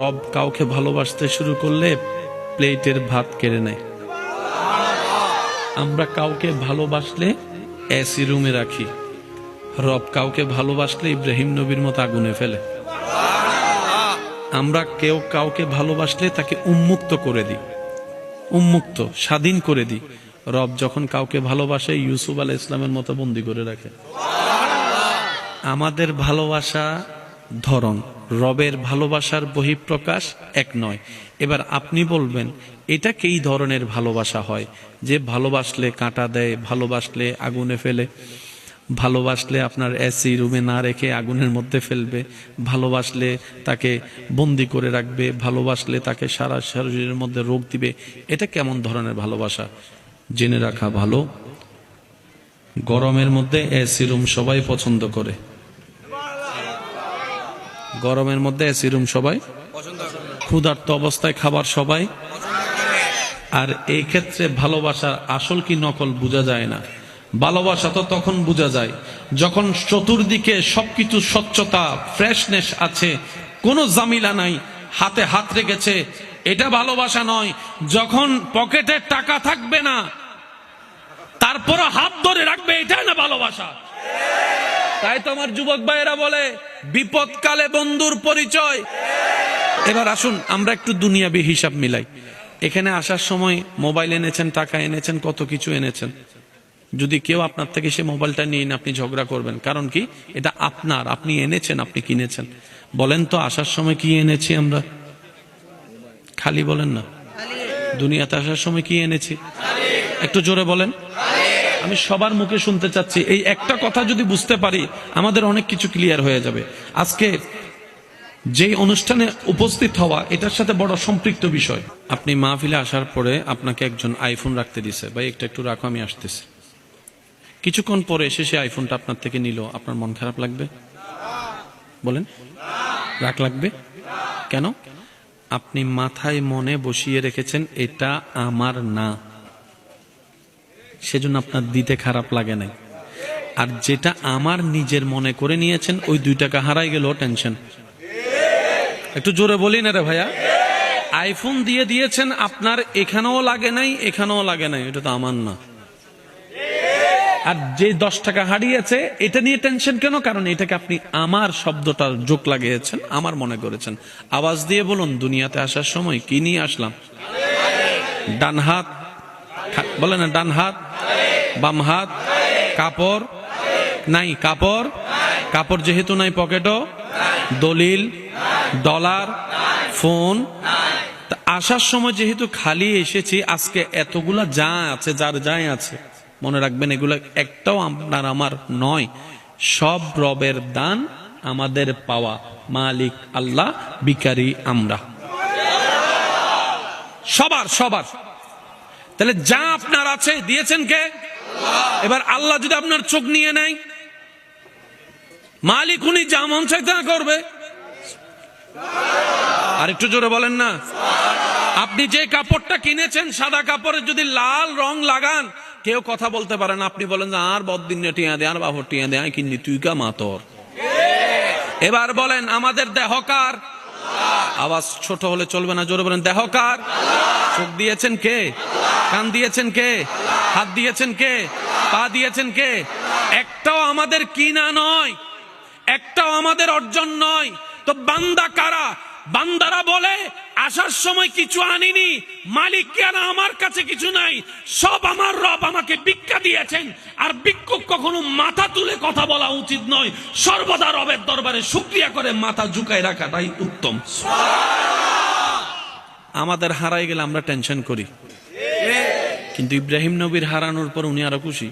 রব কাউকে ভালোবাসতে শুরু করলে প্লেটের ভাত কেড়ে নেয়। আমরা কাউকে ভালোবাসলে এসি রুমে রাখি। রব কাউকে ভালোবাসলে ইব্রাহিম নবীর মতো আগুনে ফেলে। আমরা কেউ কাউকে ভালোবাসলে তাকে উন্মুক্ত করে দিই। উন্মুক্ত, স্বাধীন করে দিই। রব যখন কাউকে ভালোবাসে, ইউসুফ আলাহ ইসলামের মতো বন্দি করে রাখে। আমাদের ভালোবাসা ধরন। রবের ভালোবাসার বহিঃপ্রকাশ এক নয়। এবার আপনি বলবেন, এটা কেই ধরনের ভালোবাসা হয়? যে ভালোবাসলে কাঁটা দেয়, ভালোবাসলে আগুনে ফেলে, ভালোবাসলে আপনার এসি রুমে না রেখে আগুনের মধ্যে ফেলবে, ভালোবাসলে তাকে বন্দি করে রাখবে, ভালোবাসলে তাকে সারা শরীরের মধ্যে রোগ দিবে, এটা কেমন ধরনের ভালোবাসা? জেনে রাখা ভালো। গরমের মধ্যে এসি রুম সবাই পছন্দ করে। গরমের মধ্যে এসি রুম সবাই, ক্ষুধার্ত অবস্থায় খাবার সবাই। আর এই ক্ষেত্রে ভালোবাসার আসল কি নকল বোঝা যায় না। ভালোবাসা তো তখন বোঝা যায়, যখন চতুর্দিকে সবকিছু স্বচ্ছতা ফ্রেশনেস আছে, কোনো জামিলা নাই, হাতে হাত রেখেছে, এটা ভালোবাসা নয়। যখন পকেটে টাকা থাকবে না তারপরে হাত ধরে রাখবে এটা না ভালোবাসা। তাই তো আমার যুবক ভাইয়েরা বলে বিপদকালে বন্ধুর পরিচয়। এবার আসুন আমরা একটু দুনিয়াবি হিসাব মিলাই। এখানে আসার সময় মোবাইল এনেছেন টাকা এনেছেন কত কিছু এনেছেন। যদি কেউ আপনার থেকে সে মোবাইলটা নিয়ে আপনি ঝগড়া করবেন। কারণ কি? এটা আপনার আপনি এনেছেন আপনি কিনেছেন। বলেন তো আসার সময় কি এনেছি আমরা? খালি বলেন না। দুনিয়াতে আসার সময় কি এনেছি? একটু জোরে বলেন। আমি সবার মুখে শুনতে চাচ্ছি। এই একটা কথা যদি বুঝতে পারি, আমাদের অনেক কিছু ক্লিয়ার হয়ে যাবে। আজকে যে অনুষ্ঠানে উপস্থিত হওয়া, এটার সাথে বড় সম্পৃক্ত বিষয়। আপনি মাহফিলে আসার পরে আপনাকে একজন আইফোন রাখতে দিছে। ভাই, একটু একটু রাখো, আমি আসতেছি। কিছুক্ষণ পরে এসে সে আইফোনটা আপনার থেকে নিল। আপনার মন খারাপ লাগবে? বলেন। রাগ লাগবে? কেন? আপনি মাথায় মনে বসিয়ে রেখেছেন, এটা আমার না। সেজন্য আপনার দিতে খারাপ লাগে নাই। আর যেটা আমার নিজের মনে করে নিয়েছেন, ওই দুই টাকা হারাই গেল, টেনশন। একটু জোরে বলি না রে ভাইয়া? আইফোন দিয়ে দিয়েছেন, আপনার এখানেও লাগে নাই, এখানেও লাগে নাই, এটা তো আমার না। আর যে দশ টাকা হারিয়েছে, এটা নিয়ে টেনশন কেন? কারণ এটাকে আপনি আমার শব্দটার যোগ লাগিয়েছেন, আমার মনে করেছেন। আওয়াজ দিয়ে বলুন, দুনিয়াতে আসার সময় কি নিয়ে আসলাম? ডান হাত বলে না, ডান হাত। বাম হাত, কাপড়, নাই, কাপড় কাপড় যেহেতু নাই, পকেটও, দলিল, ডলার, ফোন আসার সময় যেহেতু খালি এসেছি, আজকে এতগুলা যা আছে, যার যাই আছে, মনে রাখবেন এগুলো একটাও আপনার আমার নয়, সব রবের দান আমাদের পাওয়া, মালিক আল্লাহ বিকারি আমরা। সবার সবার। তাহলে যা আপনার আছে, দিয়েছেন কে? এবার আল্লাহ যদি আপনার চোখ নিয়ে নেয়, মালিক উনি যা মন চাই তা করবে। আর একটু জোরে বলেন না। আপনি যে কাপড়টা কিনেছেন, সাদা কাপড়ের যদি লাল রং লাগান, কেউ কথা বলতে পারে না। আপনি বলেন আর বদিন টিয়া দে, আর বাবর টিয়া দে, আয় কিনি তুই কা মাতর। এবার বলেন, আমাদের দেহকার আওয়াজ ছোট হলে চলবে না, জোরে বলেন দেহকার চোখ দিয়েছেন কে? কান দিয়েছেন কে? হাত দিয়েছেন কে? পা দিয়েছেন কে? একটাও আমাদের কিনা নয়। একটাও আমাদের অর্জন নয়। তো বান্দা কারা? বান্দারা বলে, আসার সময় কিছু আনিনি। মালিক কেন আমার কাছে কিছু নাই? সব আমার রব আমাকে ভিক্ষা দিয়েছেন। আর ভিক্ষুক কখনো মাথা তুলে কথা বলা উচিত নয়। সর্বদা রবের দরবারে শুক্রিয়া করে মাথা ঝুঁকায় রাখাটাই উত্তম। আমাদের হারাই গেলে আমরা টেনশন করি। কিন্তু ইব্রাহিম নবীর হারানোর পর উনি আরও খুশি।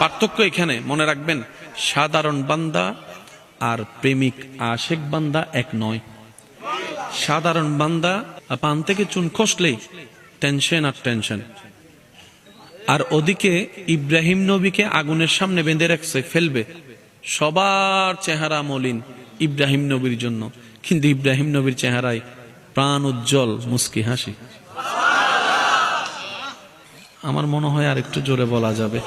পার্থক্য এখানে মনে রাখবেন সাধারণ বান্দা আর প্রেমিক আশেক বান্দা এক নয়। সাধারণ বান্দা পান থেকে চুন খসলেই টেনশন আর টেনশন আর ওদিকে ইব্রাহিম নবীকে আগুনের সামনে বেঁধে রাখছে ফেলবে। সবার চেহারা মলিন ইব্রাহিম নবীর জন্য। কিন্তু ইব্রাহিম নবীর চেহারায় প্রাণ উজ্জ্বল মুস্কি হাসি। আমার মনে হয় আর একটু জোরে বলা যাবে।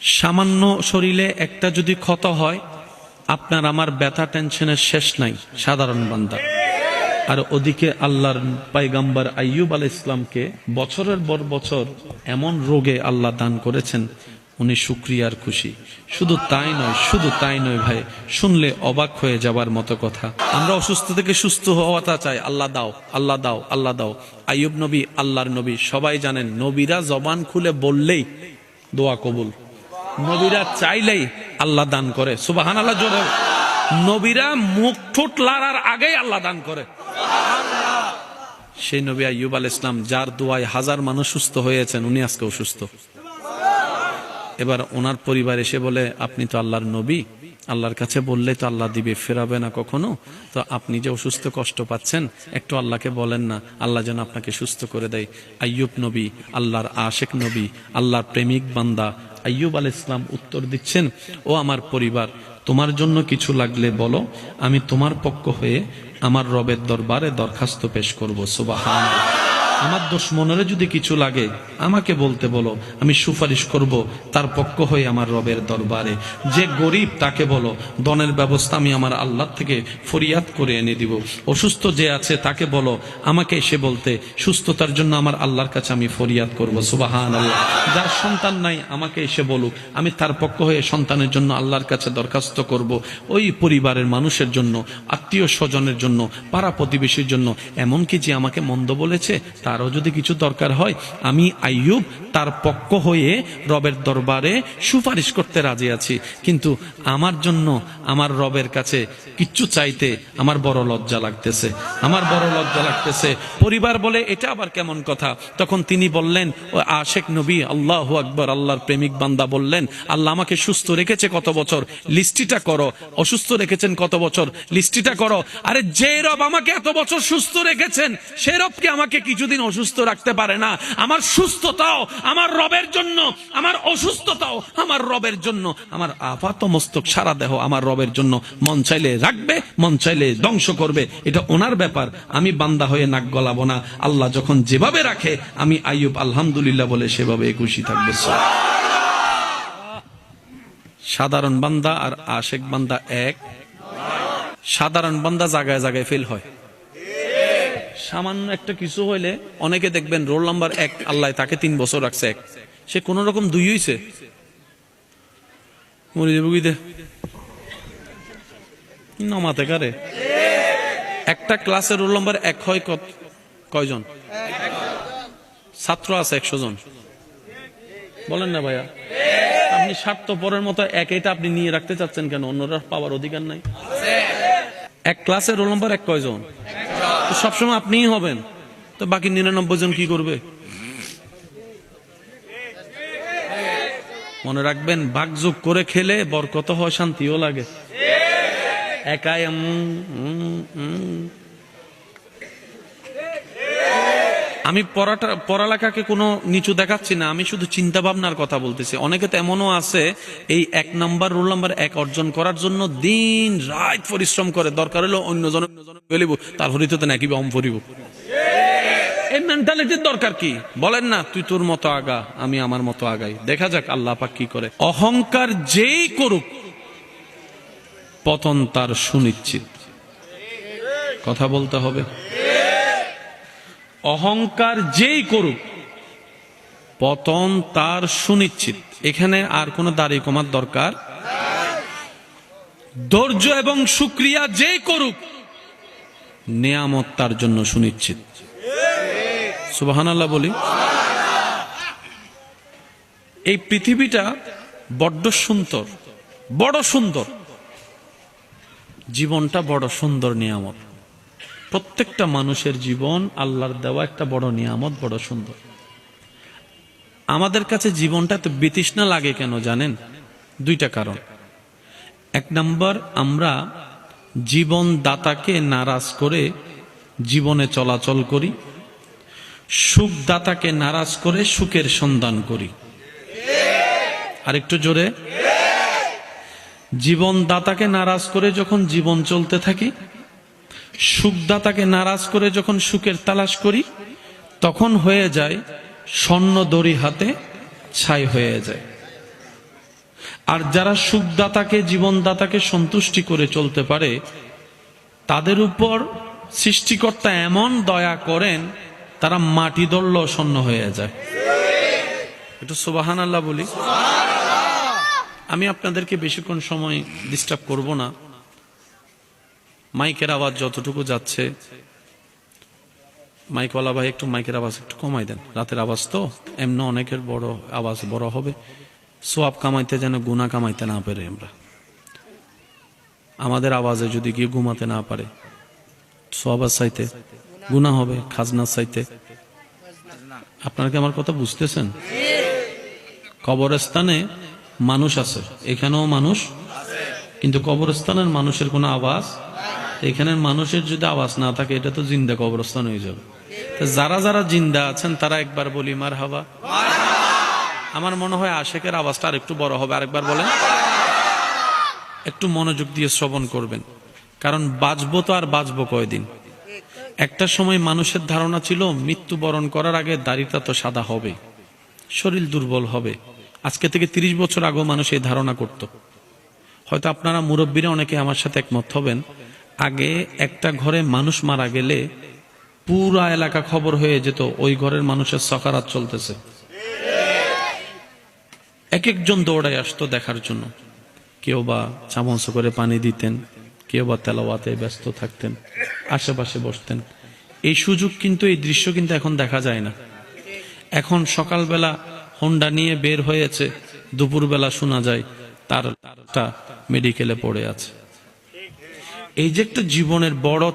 সামান্য শরীরে একটা যদি ক্ষত হয়, আপনার আমার ব্যথা টেনশনের শেষ নাই, সাধারণ বান্দা। আর ওদিকে আল্লাহর পাইগাম্বার আইয়ুব আল ইসলামকে বছরের পর বছর এমন রোগে আল্লাহ দান করেছেন উনি সুক্রিয়ার খুশি। শুধু তাই নয়, শুধু তাই নয় ভাই, শুনলে অবাক হয়ে যাবার মতো কথা। আমরা অসুস্থ থেকে সুস্থ হওয়াটা চাই। আল্লাহ দাও আল্লাহ দাও আল্লাহ দাও। আইয়ুব নবী, আল্লাহর নবী, সবাই জানেন, নবীরা জবান খুলে বললেই দোয়া কবুল। নবীরা চাইলেই আল্লাহ দান করে। সুবাহান আল্লাহ জোরে নবীরা মুখ ঠোঁট লাড়ার আগেই আল্লাহ দান করে। সেই নবী আইয়ুব আল ইসলাম যার দোয়ায় হাজার মানুষ সুস্থ হয়েছেন, উনি আজকে অসুস্থ। এবার ওনার পরিবার এসে বলে, আপনি তো আল্লাহর নবী। আল্লাহর কাছে বললে তো আল্লাহ দিবে, ফেরাবে না কখনো। তো আপনি যে অসুস্থ কষ্ট পাচ্ছেন, একটু আল্লাহকে বলেন না। আল্লাহ যেন আপনাকে সুস্থ করে দেয়। আইয়ুব নবী, আল্লাহর আশেক নবী, আল্লাহর প্রেমিক বান্দা। আইয়ুব আল ইসলাম উত্তর দিচ্ছেন, ও আমার পরিবার, তোমার জন্য কিছু লাগলে বলো। আমি তোমার পক্ষ হয়ে আমার রবের দরবারে দরখাস্ত পেশ করব। সুবাহান আমার দুশ্মনেরও যদি কিছু লাগে, আমাকে বলতে বলো, আমি সুপারিশ করব তার পক্ষ হয়ে আমার রবের দরবারে। যে গরিব তাকে বলো দনের ব্যবস্থা আমি আমার আল্লাহ থেকে ফরিয়াদ করে এনে দিব। অসুস্থ যে আছে তাকে বলো, আমাকে এসে বলতে, সুস্থতার জন্য আমার আল্লাহর কাছে আমি ফরিয়াদ করব। সুবাহান আল্লাহ যার সন্তান নাই, আমাকে এসে বলুক, আমি তার পক্ষ হয়ে সন্তানের জন্য আল্লাহর কাছে দরখাস্ত করব। ওই পরিবারের মানুষের জন্য, আত্মীয় স্বজনের জন্য, পাড়া প্রতিবেশীর জন্য, এমনকি যে আমাকে মন্দ বলেছে তারও যদি কিছু দরকার হয়, আমি আইয়ুব তার পক্ষ হয়ে রবের দরবারে সুপারিশ করতে রাজি আছি। কিন্তু আমার জন্য আমার রবের কাছে কিচ্ছু চাইতে আমার বড় লজ্জা লাগতেছে। আমার বড় লজ্জা লাগতেছে। পরিবার বলে, এটা আবার কেমন কথা? তখন তিনি বললেন, ও আশেক নবী, আল্লাহ আকবর, আল্লাহর প্রেমিক বান্দা বললেন, আল্লাহ আমাকে সুস্থ রেখেছে কত বছর? লিস্টিটা করো। অসুস্থ রেখেছেন কত বছর? লিস্টিটা করো। আরে যে রব আমাকে এত বছর সুস্থ রেখেছেন, সে রবকে আমাকে কিছুদিন অসুস্থ রাখতে পারে না। আমার সুস্থতাও, আমার রবের জন্য, আমার অসুস্থতাও, আমার রবের জন্য, আমার আপাত মস্তক সারা দেহ আমার রবের জন্য মন চাইলে রাখবে, মন চাইলে ধ্বংস করবে। এটা ওনার ব্যাপার, আমি বান্দা হয়ে নাক গলাবো না। আল্লাহ যখন যেভাবে রাখে, আমি আইয়ুব আলহামদুলিল্লাহ বলে সেভাবে খুশি থাকবে। সাধারণ বান্দা আর আশেক বান্দা এক। সাধারণ বান্দা জায়গায় জায়গায় ফেল হয়। সামান্য একটা কিছু হইলে অনেকে দেখবেন রোল নাম্বার এক, আল্লাহ তাকে তিন বছর রাখছে এক। সে কোন রকম দুই হইছে। নমাতে কারে? একটা ক্লাসের রোল নাম্বার এক হয় কত? কয়জন? ছাত্র আছে একশো জন। বলেন না ভাইয়া। আপনি স্বার্থপরের মতো এক, এটা আপনি নিয়ে রাখতে চাচ্ছেন কেন? অন্যরা পাওয়ার অধিকার নাই। এক ক্লাসের রোল নাম্বার এক কয়জন? তো সবসময় আপনিই হবেন। তো বাকি নিরানব্বই জন কি করবে? মনে রাখবেন বাগযোগ করে খেলে বরকত হয়, শান্তিও লাগে। একাই আমি পড়াটা, পড়ালেখাকে কোনো নিচু দেখাচ্ছি না, আমি শুধু চিন্তা ভাবনার কথা বলতেছি। অনেকে তো এমনও আছে, এই এক নাম্বার, রোল নাম্বার এক অর্জন করার জন্য দিন, রাত পরিশ্রম করে, দরকার হলো অন্যজন ফেলিব তার হরিত নাকি অম ফরিব এই মেন্টালিটির দরকার কি? বলেন না, তুই তোর মতো আগা, আমি আমার মতো আগাই। দেখা যাক আল্লাহ পাক কি করে। অহংকার যেই করুক, পতন তার সুনিশ্চিত। কথা বলতে হবে। অহংকার যেই করুক, পতন তার সুনিশ্চিত। এখানে আর কোনো দাড়ি কমার দরকার ধৈর্য এবং সুক্রিয়া যেই করুক, নেয়ামত তার জন্য সুনিশ্চিত। সুবাহান বলি। এই পৃথিবীটা বড্ড সুন্দর, বড় সুন্দর। জীবনটা বড় সুন্দর নিয়ামত। প্রত্যেকটা মানুষের জীবন আল্লাহর দেওয়া একটা বড় নিয়ামত, বড় সুন্দর। আমাদের কাছে জীবনটা তো বিতৃষ্ণা লাগে কেন জানেন? দুইটা কারণ। এক নম্বর, আমরা জীবন দাতাকে নারাজ করে জীবনে চলাচল করি সুখ দাতাকে নারাজ করে সুখের সন্ধান করি। আরেকটু জোরে। জীবন দাতাকে নারাজ করে যখন জীবন চলতে থাকি সুখদাতাকে নারাজ করে যখন সুখের তালাশ করি, তখন হয়ে যায় স্বর্ণ দড়ি হাতে ছাই হয়ে যায়। আর যারা সুখদাতাকে, জীবনদাতাকে সন্তুষ্টি করে চলতে পারে, তাদের উপর সৃষ্টিকর্তা এমন দয়া করেন, তারা মাটি দল্ল শূন্য হয়ে যায়। একটু সুবাহান আল্লাহ বলি। আমি আপনাদেরকে বেশিক্ষণ সময় ডিস্টার্ব করব না। মাইকের আওয়াজ যতটুকু যাচ্ছে, মাইকওয়ালা ভাই একটু মাইকের আওয়াজ একটু কমাই দেন। রাতের আওয়াজ তো এমনি অনেকের বড় আওয়াজ বড় হবে। সোয়াব কামাইতে যেন গুণা কামাইতে না পারে আমরা। আমাদের আওয়াজে যদি গিয়ে ঘুমাতে না পারে, সোয়াবার চাইতে গুণা হবে, খাজনার চাইতে। আপনারা কি আমার কথা বুঝতেছেন? কবরস্থানে মানুষ আছে, এখানেও মানুষ কিন্তু কবরস্থানের মানুষের কোনো আওয়াজ? এখানের মানুষের যদি আওয়াজ না থাকে, এটা তো জিন্দা কবরস্থান হয়ে যাবে। যারা যারা জিন্দা আছেন, তারা একবার বলি মার হাওয়া আমার মনে হয় আশেকের আওয়াজটা আর একটু বড় হবে। আরেকবার বলেন। একটু মনোযোগ দিয়ে শ্রবণ করবেন। কারণ বাঁচবো তো আর বাঁচবো কয়দিন? একটা সময় মানুষের ধারণা ছিল, মৃত্যুবরণ করার আগে দাড়িটা তো সাদা হবে, শরীর দুর্বল হবে। আজকে থেকে তিরিশ বছর আগেও মানুষ এই ধারণা করত। হয়তো আপনারা মুরব্বীরা অনেকে আমার সাথে একমত হবেন। আগে একটা ঘরে মানুষ মারা গেলে পুরা এলাকা খবর হয়ে যেত, ওই ঘরের মানুষের সকারাত চলতেছে। এক একজন দৌড়ায় আসতো দেখার জন্য। কেউ বা চামচ করে পানি দিতেন, কেউ বা তেলাওয়াতে ব্যস্ত থাকতেন, আশেপাশে বসতেন। এই সুযোগ কিন্তু, এই দৃশ্য কিন্তু এখন দেখা যায় না। এখন সকালবেলা হোন্ডা নিয়ে বের হয়েছে, দুপুরবেলা শোনা যায় তারটা মেডিকেলে পড়ে আছে। এই যে একটা জীবনের বড়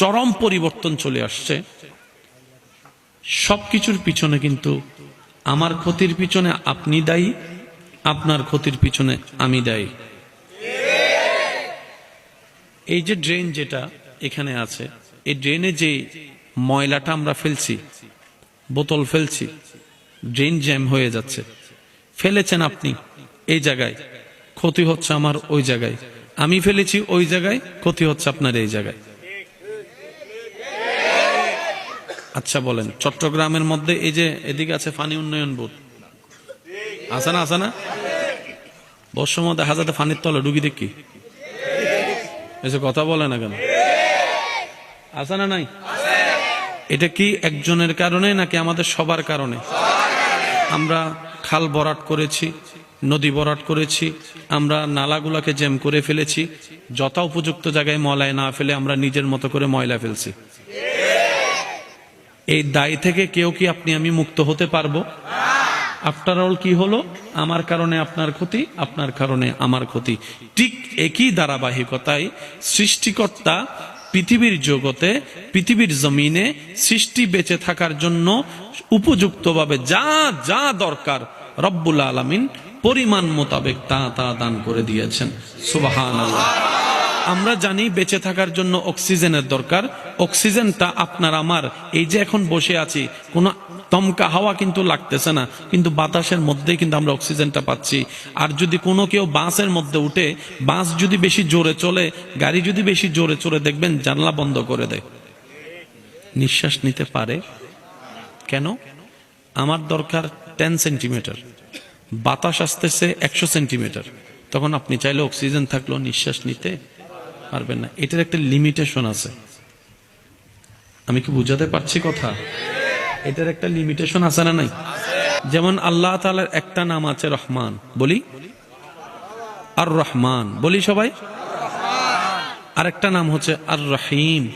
চরম পরিবর্তন চলে আসছে, সবকিছুর পিছনে কিন্তু আমার ক্ষতির পিছনে আপনি দায়ী, আপনার ক্ষতির পিছনে আমি দায়ী। এই যে ড্রেন যেটা এখানে আছে, এই ড্রেনে যে ময়লাটা আমরা ফেলছি, বোতল ফেলছি, ড্রেন জ্যাম হয়ে যাচ্ছে। ফেলেছেন আপনি। এই জায়গায়। ক্ষতি হচ্ছে আমার ওই জায়গায়। আমি ফেলেছি ওই জায়গায়, ক্ষতি হচ্ছে আপনার এই জায়গায়। আচ্ছা বলেন, চট্টগ্রামের মধ্যে এই যে এদিকে আছে ফানি উন্নয়ন বোর্ড। আছে না আছে না? বর্ষর মধ্যে হাজাতে ফানির তলে ডুগি দেখি। এসে কথা বলে না কেন? আছে না নাই? এটা কি একজনের কারণে নাকি আমাদের সবার কারণে? আমরা খাল বরাট করেছি নদী বরাট করেছি, আমরা নালাগুলাকে জ্যাম করে ফেলেছি, যথা উপযুক্ত জায়গায় ময়লায় না ফেলে আমরা নিজের মতো করে ময়লা ফেলছি। এই দায় থেকে কেউ কি আপনি আমি মুক্ত হতে পারব? আফটার অল কি হলো? আমার কারণে আপনার ক্ষতি, আপনার কারণে আমার ক্ষতি। ঠিক একই ধারাবাহিকতায় সৃষ্টিকর্তা পৃথিবীর জগতে, পৃথিবীর জমিনে সৃষ্টি বেঁচে থাকার জন্য উপযুক্তভাবে যা যা দরকার, রব্বুল আলমিন পরিমাণ মোতাবেক তা তা দান করে দিয়েছেন। সুবাহান আমরা জানি বেঁচে থাকার জন্য অক্সিজেনের দরকার। অক্সিজেনটা আপনার আমার। এই যে এখন বসে আছি, কোনো তমকা হাওয়া কিন্তু লাগতেছে না। কিন্তু বাতাসের মধ্যেই কিন্তু আমরা অক্সিজেনটা পাচ্ছি। আর যদি কোনো কেউ বাসের মধ্যে উঠে, বাস যদি বেশি জোরে চলে, গাড়ি যদি বেশি জোরে চলে দেখবেন জানলা বন্ধ করে দেয়। নিঃশ্বাস নিতে পারে। কেন? আমার দরকার টেন সেন্টিমিটার বাতাস আসতেছে একশো সেন্টিমিটার। তখন আপনি চাইলে অক্সিজেন থাকলেও নিঃশ্বাস নিতে পারবেন না। এটার একটা লিমিটেশন আছে। আমি কি বুঝাতে পারছি কথা? এটার একটা লিমিটেশন আছে না নাই? যেমন আল্লাহ তালার একটা নাম আছে রহমান। বলি? আর রহমান। বলি সবাই? আরেকটা নাম হচ্ছে আর রহিম।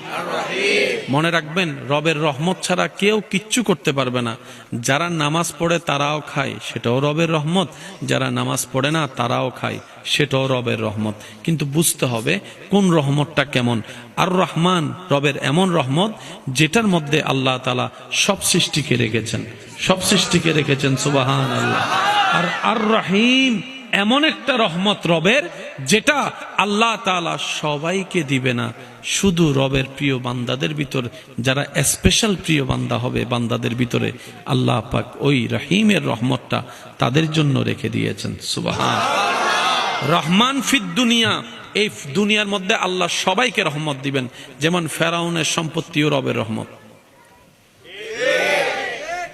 মনে রাখবেন, রবের রহমত ছাড়া কেউ কিচ্ছু করতে পারবে না। যারা নামাজ পড়ে তারাও খায়, সেটাও রবের রহমত। যারা নামাজ পড়ে না তারাও খায়, সেটাও রবের রহমত। কিন্তু বুঝতে হবে কোন রহমতটা কেমন। আর রহমান রবের এমন রহমত যেটার মধ্যে আল্লাহ তালা সব সৃষ্টিকে রেখেছেন। সব সৃষ্টিকে রেখেছেন সুবাহান আল্লাহ আর আর রহিম এমন একটা রহমত রবের যেটা আল্লাহ তালা সবাইকে দিবে না। শুধু রবের প্রিয় বান্দাদের ভিতর, যারা স্পেশাল প্রিয় বান্দা হবে বান্দাদের ভিতরে। আল্লাহ পাক ওই রহিমের রহমতটা তাদের জন্য রেখে দিয়েছেন। সুবাহান। রহমান ফিদ দুনিয়া, এই দুনিয়ার মধ্যে আল্লাহ সবাইকে রহমত দিবেন। যেমন ফেরাউনের সম্পত্তিও রবের রহমত।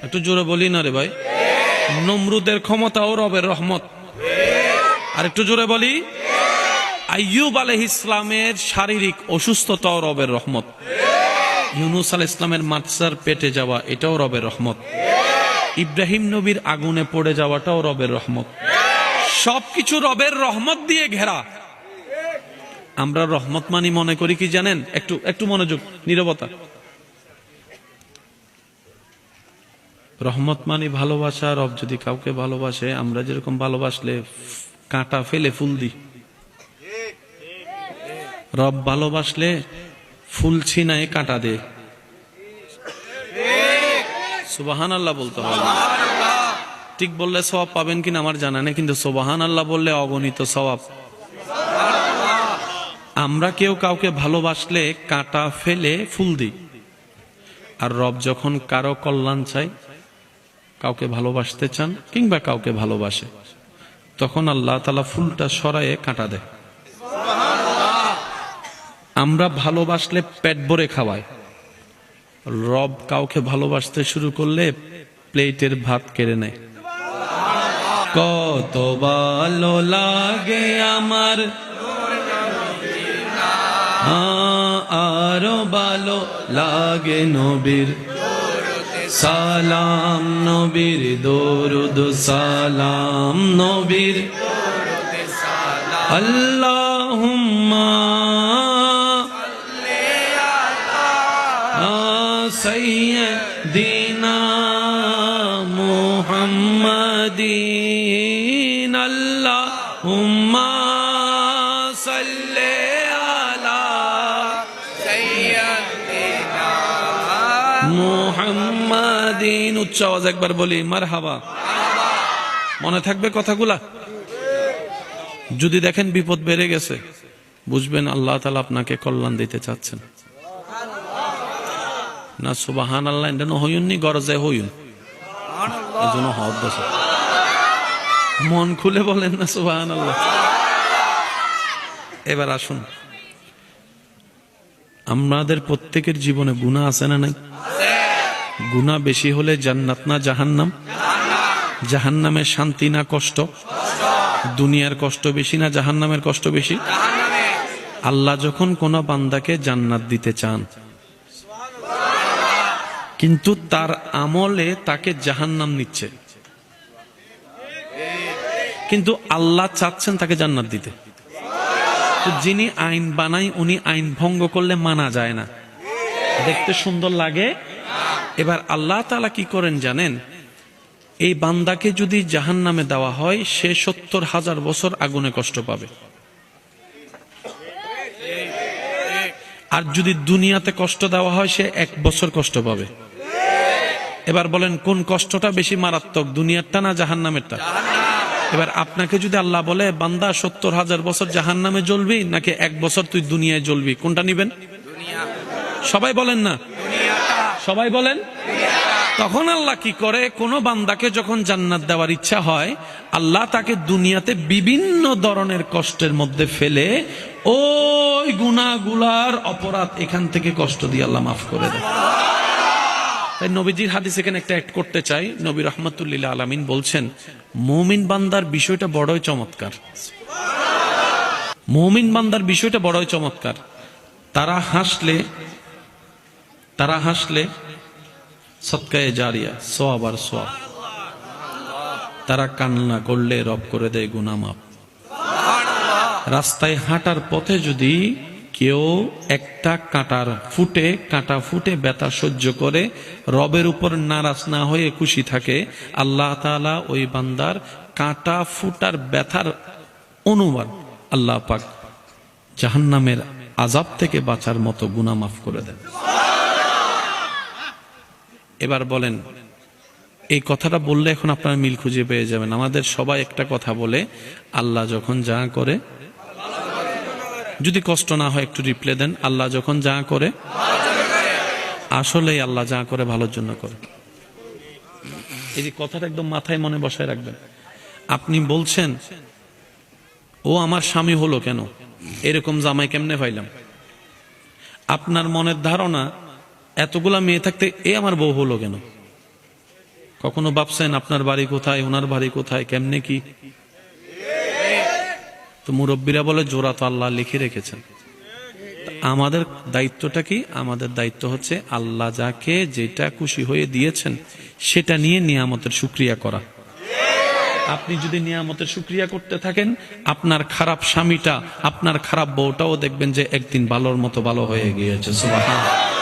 একটু জোরে বলি না রে ভাই? নমরুদের ক্ষমতাও রবের রহমত। আর একটু জোরে বলি। আইয়ুব আলহ ইসলামের শারীরিক অসুস্থতাও রবের রহমত। ইউনুস আল ইসলামের মাতসার পেটে যাওয়া, এটাও রবের রহমত। ইব্রাহিম নবীর আগুনে পড়ে যাওয়াটাও রবের রহমত। সবকিছু রবের রহমত দিয়ে ঘেরা। আমরা রহমত মানি মনে করি কি জানেন? একটু একটু মনোযোগ, নীরবতা। রহমত মানি ভালোবাসা, রব যদি কাউকে ভালোবাসে, আমরা যেরকম ভালোবাসলে কাঁটা ফেলে ফুল দিই রব ভালোবাসলে ফুল ছিনায় কাঁটা দে। সুবাহান আল্লাহ বলতে হবে। ঠিক বললে সবাব পাবেন কিনা আমার জানা নেই, কিন্তু সোবাহান আল্লাহ বললে অগণিত সবাব আমরা কেউ কাউকে ভালোবাসলে কাঁটা ফেলে ফুল দিই আর রব যখন কারও কল্যাণ চাই কাউকে ভালোবাসতে চান কিংবা কাউকে ভালোবাসে তখন আল্লাহ তালা ফুলটা সরায়ে কাঁটা দেয়। আমরা ভালোবাসলে পেট ভরে খাওয়াই। রব কাউকে ভালোবাসতে শুরু করলে প্লেটের ভাত কেড়ে নেয়। কত ভালো লাগে আমার। আরও ভালো লাগে নবীর সালাম নবীর দরুদ সালাম নবীর আল্লাহুম্মা সাইয়্যিদিনা মুহাম্মাদি উচ্চ আওয়াজ একবার বলি মারহাবা। মনে থাকবে কথাগুলা? যদি দেখেন বিপদ বেড়ে গেছে বুঝবেন আল্লাহ তালা আপনাকে কল্যাণ দিতে চাচ্ছেন। না সুবাহান আল্লাহ এটা হইন নি গরজে হইন এই হদ বসে। মন খুলে বলেন না সুবাহান আল্লাহ এবার আসুন। আমাদের প্রত্যেকের জীবনে গুণা আছে না নাই? গুণা বেশি হলে জান্নাত না জাহান্নাম? জাহান্নামের শান্তি না কষ্ট? দুনিয়ার কষ্ট বেশি না জাহান্নামের কষ্ট বেশি? আল্লাহ যখন কোন বান্দাকে জান্নাত দিতে চান, কিন্তু তার আমলে তাকে জাহান্নাম নিচ্ছে। কিন্তু আল্লাহ চাচ্ছেন তাকে জান্নাত দিতে। যিনি আইন বানাই উনি আইন ভঙ্গ করলে মানা যায় না। দেখতে সুন্দর লাগে। এবার আল্লাহ তালা কি করেন জানেন? এই বান্দাকে যদি জাহান নামে দেওয়া হয়, সে সত্তর হাজার বছর আগুনে কষ্ট পাবে। আর যদি দুনিয়াতে কষ্ট দেওয়া হয়, সে এক বছর কষ্ট পাবে। এবার বলেন, কোন কষ্টটা বেশি মারাত্মক, দুনিয়ারটা না জাহান নামেরটা এবার আপনাকে যদি আল্লাহ বলে, বান্দা, সত্তর হাজার বছর জাহান নামে জ্বলবি, নাকি এক বছর তুই দুনিয়ায় জ্বলবি? কোনটা নিবেন? সবাই বলেন না। সবাই বলেন। তখন আল্লাহ কি করে? কোন বান্দাকে যখন জান্নাত দেওয়ার ইচ্ছা হয়, আল্লাহ তাকে দুনিয়াতে বিভিন্ন ধরনের কষ্টের মধ্যে ফেলে ওই গুনাগুলার অপরাধ এখান থেকে কষ্ট দিয়ে আল্লাহ মাফ করে দেয় তাই নবীজির হাদিস এখানে একটা অ্যাড করতে চাই। নবী রহমতুল্লিল্লা আলামিন বলছেন, মৌমিন বান্দার বিষয়টা বড়ই চমৎকার। মৌমিন বান্দার বিষয়টা বড়ই চমৎকার। তারা হাসলে তারা হাসলে, সৎকায়ে জারিয়া সোয়াব আর সোয়াব তারা কান্না করলে রব করে দেয় গুনামাপ রাস্তায় হাঁটার পথে যদি কেউ একটা কাঁটার ফুটে, কাঁটা ফুটে ব্যথা সহ্য করে, রবের উপর নারাজ না হয়ে খুশি থাকে, আল্লাহ তাআলা ওই বান্দার কাঁটা ফুটার ব্যথার অনুবাদ আল্লাহ পাক জাহান্নামের আজাব থেকে বাঁচার মতো গুনাহ মাফ করে দেন। এবার বলেন, এই কথাটা বললে এখন আপনারা মিল খুঁজে পেয়ে যাবেন। আমাদের সবাই একটা কথা বলে, আল্লাহ যখন যা করে, যদি কষ্ট না হয় একটু রিপ্লে দেন, আল্লাহ যখন যা করে, আসলেই আল্লাহ যা করে ভালোর জন্য করে। এই যে কথাটা একদম মাথায় মনে বসায় রাখবেন। আপনি বলছেন, ও আমার স্বামী হলো কেন? এরকম জামাই কেমনে পাইলাম? আপনার মনের ধারণা এতগুলা মেয়ে থাকতে এ আমার বউ হলো কেন? কখনো ভাবছেন আপনার বাড়ি কোথায়, ওনার বাড়ি কোথায়, কেমনে কি? তো মুরব্বীরা বলে, জোড়া তো আল্লাহ লিখে রেখেছেন। আমাদের দায়িত্বটা কি? আমাদের দায়িত্ব হচ্ছে আল্লাহ যাকে যেটা খুশি হয়ে দিয়েছেন, সেটা নিয়ে নিয়ামতের সুক্রিয়া করা। আপনি যদি নিয়ামতের সুক্রিয়া করতে থাকেন, আপনার খারাপ স্বামীটা, আপনার খারাপ বউটাও দেখবেন যে একদিন ভালোর মতো ভালো হয়ে গিয়েছে। সুবহানাল্লাহ।